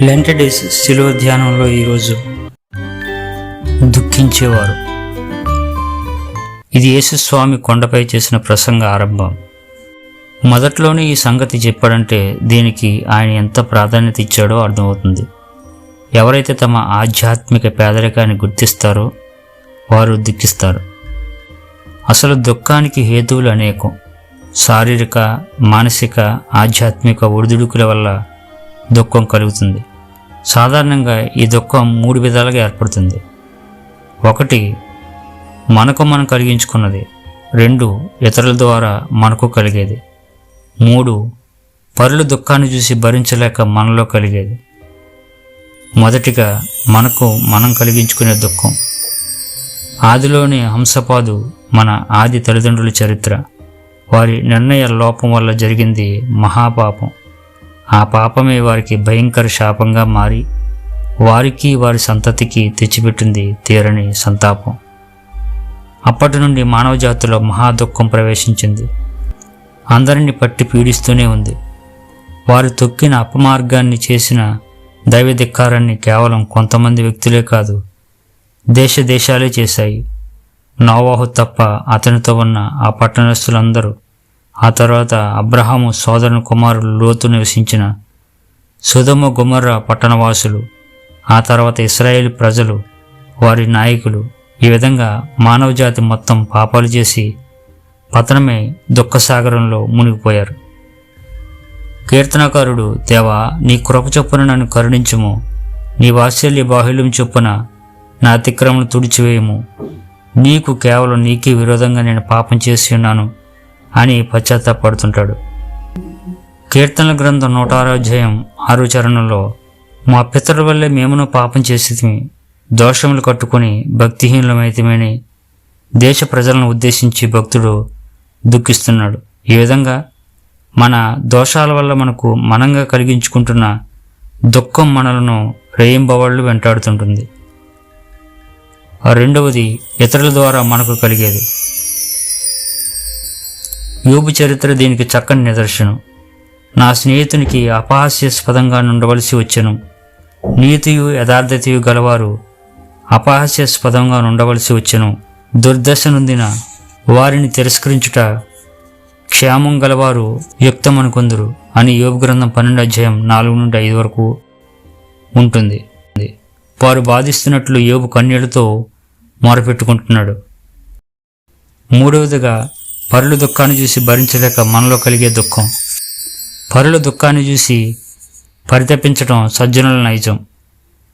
లెంట days శిలువ ధ్యానంలో ఈరోజు దుఃఖించేవారు. ఇది యేసుస్వామి కొండపై చేసిన ప్రసంగ ఆరంభం. మొదట్లోనే ఈ సంగతి చెప్పాడంటే దీనికి ఆయన ఎంత ప్రాధాన్యత ఇచ్చాడో అర్థమవుతుంది. ఎవరైతే తమ ఆధ్యాత్మిక పేదరికాన్ని గుర్తిస్తారో వారు దుఃఖిస్తారు. అసలు దుఃఖానికి హేతువులు అనేకం. శారీరక మానసిక ఆధ్యాత్మిక ఒడిదుడుకుల వల్ల దుఃఖం కలుగుతుంది. సాధారణంగా ఈ దుఃఖం మూడు విధాలుగా ఏర్పడుతుంది. ఒకటి మనకు మనం కలిగించుకున్నది. రెండు ఇతరుల ద్వారా మనకు కలిగేది. మూడు పరుల దుఃఖాన్ని చూసి భరించలేక మనలో కలిగేది. మొదటిగా మనకు మనం కలిగించుకునే దుఃఖం. ఆదిలోని హంసపాదు మన ఆది తల్లిదండ్రుల చరిత్ర. వారి నిర్ణయ లోపం వల్ల జరిగింది మహాపాపం. ఆ పాపమే వారికి భయంకర శాపంగా మారి వారికి వారి సంతతికి తెచ్చిపెట్టింది తీరని సంతాపం. అప్పటి నుండి మానవ జాతిలో మహాదుఖం ప్రవేశించింది. అందరిని పట్టి పీడిస్తూనే ఉంది. వారు తొక్కిన అపమార్గాన్ని చేసిన దైవధిక్కారాన్ని కేవలం కొంతమంది వ్యక్తులే కాదు దేశ దేశాలే చేశాయి. నోవాహు తప్ప అతనితో ఉన్న ఆ పట్టణస్థులందరూ ఆ తర్వాత అబ్రహాము సోదరుని కుమారులు లోతు నివసించిన సుధమ గుమర్ర పట్టణవాసులు ఆ తర్వాత ఇస్రాయేల్ ప్రజలు వారి నాయకులు ఈ విధంగా మానవజాతి మొత్తం పాపాలు చేసి పతనమే దుఃఖసాగరంలో మునిగిపోయారు. కీర్తనకారుడు దేవా నీ కృప చొప్పున నన్ను కరుణించుము. నీ వాత్సల్య బాహుల్యం చొప్పున నా అతిక్రమను తుడిచివేయము. నీకు కేవలం నీకే విరోధంగా నేను పాపం చేసి ఉన్నాను. అని పశ్చాత్తాపడుతుంటాడు. కీర్తనల గ్రంథం నూట ఆరో అధ్యాయం ఆరు చరణంలో మా పితరుల వల్లే మేమును పాపం చేసి దోషములు కట్టుకొని భక్తిహీనులమైతమేని దేశ ప్రజలను ఉద్దేశించి భక్తుడు దుఃఖిస్తున్నాడు. ఈ విధంగా మన దోషాల వల్ల మనకు మనంగా కలిగించుకుంటున్న దుఃఖం మనలను రేయింబవాళ్ళు వెంటాడుతుంటుంది. ఆ రెండవది ఇతరుల ద్వారా మనకు కలిగేది. యోబు చరిత్ర దీనికి చక్కని నిదర్శనం. నా స్నేహితునికి అపహాస్యాస్పదంగా ఉండవలసి వచ్చెను. నీతియు యథార్థతయు గలవారు అపహాస్యాస్పదంగా ఉండవలసి వచ్చెను. దుర్దశ నొందిన వారిని తిరస్కరించుట క్షేమం గలవారు యుక్తమనుకొందురు అని యోగు గ్రంథం పన్నెండు అధ్యాయం నాలుగు నుండి ఐదు వరకు ఉంటుంది. వారు బాధిస్తున్నట్లు యోగు కన్యలతో మొరపెట్టుకుంటున్నాడు. మూడవదిగా పరుల దుఃఖాన్ని చూసి భరించలేక మనలో కలిగే దుఃఖం. పరుల దుఃఖాన్ని చూసి పరితపించడం సజ్జనుల నైజం.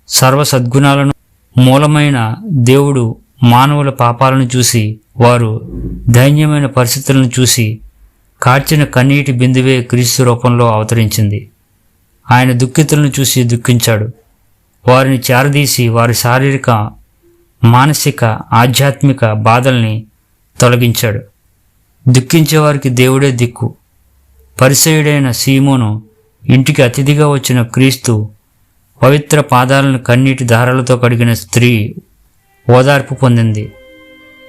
సర్వ సద్గుణాలను మూలమైన దేవుడు మానవుల పాపాలను చూసి వారు దైన్యమైన పరిస్థితులను చూసి కార్చిన కన్నీటి బిందువే క్రీస్తు రూపంలో అవతరించింది. ఆయన దుఃఖితులను చూసి దుఃఖించాడు. వారిని చేరదీసి వారి శారీరక మానసిక ఆధ్యాత్మిక బాధల్ని తొలగించాడు. దుఃఖించేవారికి దేవుడే దిక్కు. పరిసయుడైన సీమోను ఇంటికి అతిథిగా వచ్చిన క్రీస్తు పవిత్ర పాదాలను కన్నీటి దారాలతో కడిగిన స్త్రీ ఓదార్పు పొందింది.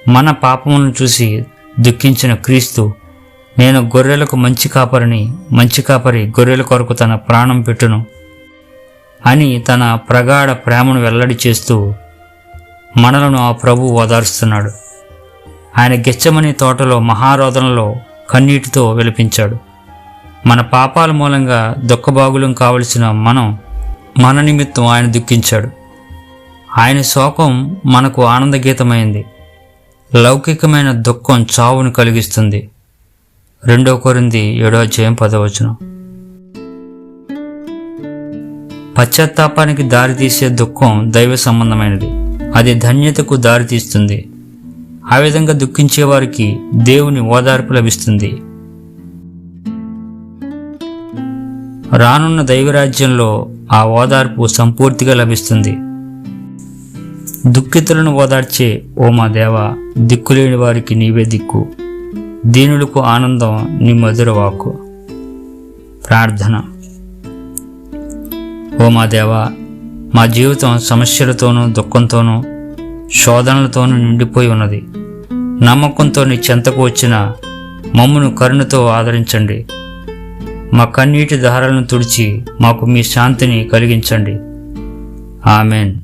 మన పాపములను చూసి దుఃఖించిన క్రీస్తు నేను గొర్రెలకు మంచి కాపరిని మంచి కాపరి గొర్రెల కొరకు తన ప్రాణం పెట్టును అని తన ప్రగాఢ ప్రేమను వెల్లడి చేస్తూ మనలను ఆ ప్రభు ఓదారుస్తున్నాడు. ఆయన గెచ్చమని తోటలో మహారోదనలో కన్నీటితో విలపించాడు. మన పాపాల మూలంగా దుఃఖభాగులం కావలసిన మనం మన నిమిత్తం ఆయన దుఃఖించాడు. ఆయన శోకం మనకు ఆనందగీతమైంది. లౌకికమైన దుఃఖం చావును కలిగిస్తుంది. రెండో కొరింది ఏడో అధ్యాయం పదవచనం పశ్చాత్తాపానికి దారితీసే దుఃఖం దైవ సంబంధమైనది. అది ధన్యతకు దారితీస్తుంది. ఆ విధంగా దుఃఖించే వారికి దేవుని ఓదార్పు లభిస్తుంది. రానున్న దైవరాజ్యంలో ఆ ఓదార్పు సంపూర్తిగా లభిస్తుంది. దుఃఖితులను ఓదార్చే ఓ మా దేవ దిక్కులేని వారికి నీవే దిక్కు. దీనులకు ఆనందం నీ మధుర ప్రార్థన. ఓ మా దేవ మా జీవితం సమస్యలతోనూ దుఃఖంతోనూ శోధనలతోనూ నిండిపోయి ఉన్నది. నమ్మకంతో నీ చెంతకు వచ్చిన మమ్మును కరుణతో ఆదరించండి. మా కన్నీటి దారాలను తుడిచి మాకు మీ శాంతిని కలిగించండి. ఆమెన్.